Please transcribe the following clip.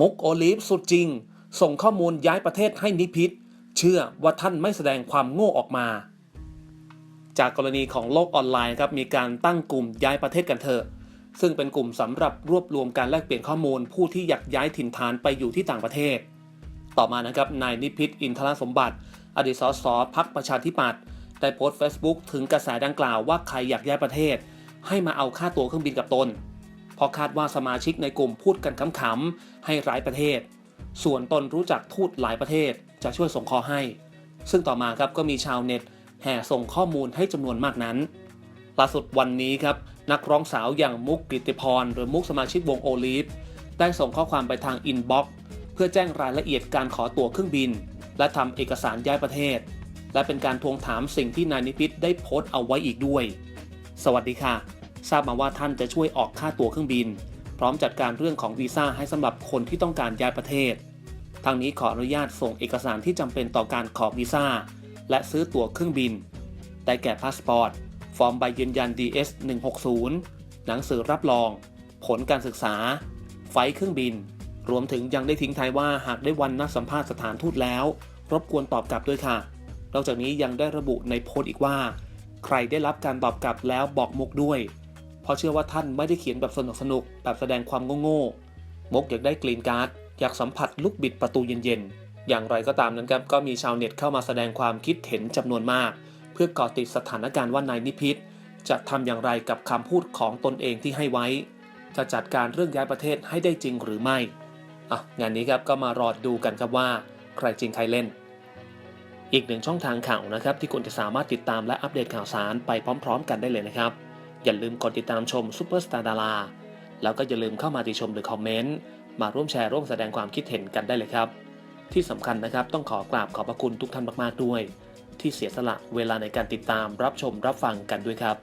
มุกโอลิฟสุดจริง ส่งข้อมูลย้ายประเทศให้นิพิษ เชื่อว่าท่านไม่แสดงความโง่ออกมา จากกรณีของโลกออนไลน์ครับมีการตั้งกลุ่มย้ายประเทศกันเถอะ ซึ่งเป็นกลุ่มสำหรับรวบรวมการแลกเปลี่ยนข้อมูลผู้ที่อยากย้ายถิ่นฐานไปอยู่ที่ต่างประเทศ ต่อมานะครับนายนิพิษอินทรสมบัติ อดีตสสพักประชาธิปัตย์ได้โพสต์ Facebook ถึงกระแสดังกล่าวว่าใครอยากย้ายประเทศ ให้มาเอาค่าตั๋วเครื่องบินกับตน เพราะคาดว่าสมาชิกในกลุ่มพูดกันขำๆให้ร้ายประเทศ ส่วนตนรู้จักทูตหลายประเทศจะช่วยส่งข้อให้ ซึ่งต่อมาครับก็มีชาวเน็ตแห่ส่งข้อมูลให้จำนวนมากนั้นล่าสุดวันนี้ครับนักร้องสาวอย่างมุกกฤติพร หรือมุกสมาชิกวงโอลิฟได้ส่งข้อความไปทางอินบ็อกซ์เพื่อแจ้งรายละเอียดการขอตั๋วเครื่องบิน และทำเอกสารย้ายประเทศ และเป็นการทวงถามสิ่งที่นายนิพิษได้โพสต์เอาไว้อีกด้วย สวัสดีค่ะ ทราบมาว่าท่านจะช่วยออกค่าตั๋วเครื่องบิน พร้อมจัดการเรื่องของวีซ่าให้สำหรับคนที่ต้องการย้ายประเทศ ทางนี้ขออนุญาตส่งเอกสารที่จำเป็นต่อการขอวีซ่าและซื้อตั๋วเครื่องบิน ได้แก่พาสปอร์ต ฟอร์มใบยืนยัน DS 160หนังสือรับรอง ผลการศึกษา ไฟล์เครื่องบิน รวมถึงยังได้ทิ้งท้ายว่าหากได้วันนัดสัมภาษณ์สถานทูตแล้ว รบกวนตอบกลับด้วยค่ะ นอกจากนี้ยังได้ระบุในโพสต์อีกว่า ใครได้รับการตอบกลับแล้วบอกมุกด้วย ราะเชื่อว่าท่านไม่ได้เขียนแบบสนุกสนุกแบบแสดงความโง่ๆมกอยากได้กรีนการ์ดอยากสัมผัสลูกบิดประตูเย็นๆ อย่างไรก็ตามนั้นครับก็มีชาวเน็ตเข้ามาแสดงความคิดเห็นจำนวนมาก เพื่อก่อติดสถานการณ์ว่านายนิพิษจะทำอย่างไรกับคำพูดของตนเองที่ให้ไว้ จะจัดการเรื่องย้ายประเทศให้ได้จริงหรือไม่อะงานนี้ครับก็มารอดูกันครับว่า ใครจริงใครเล่น อีกหนึ่งช่องทางข่าวนะครับที่คุณจะสามารถติดตามและอัปเดตข่าวสารไปพร้อม ๆ กันได้เลยนะครับ อย่าลืมกดติดตามชมซูเปอร์สตาร์ดาราแล้วก็อย่าลืมเข้ามาติชมหรือคอมเมนต์มาร่วมแชร์ร่วมแสดงความคิดเห็นกันได้เลยครับ ที่สำคัญนะครับต้องขอกราบขอบพระคุณทุกท่านมากๆด้วย ที่เสียสละเวลาในการติดตามรับชมรับฟังกันด้วยครับ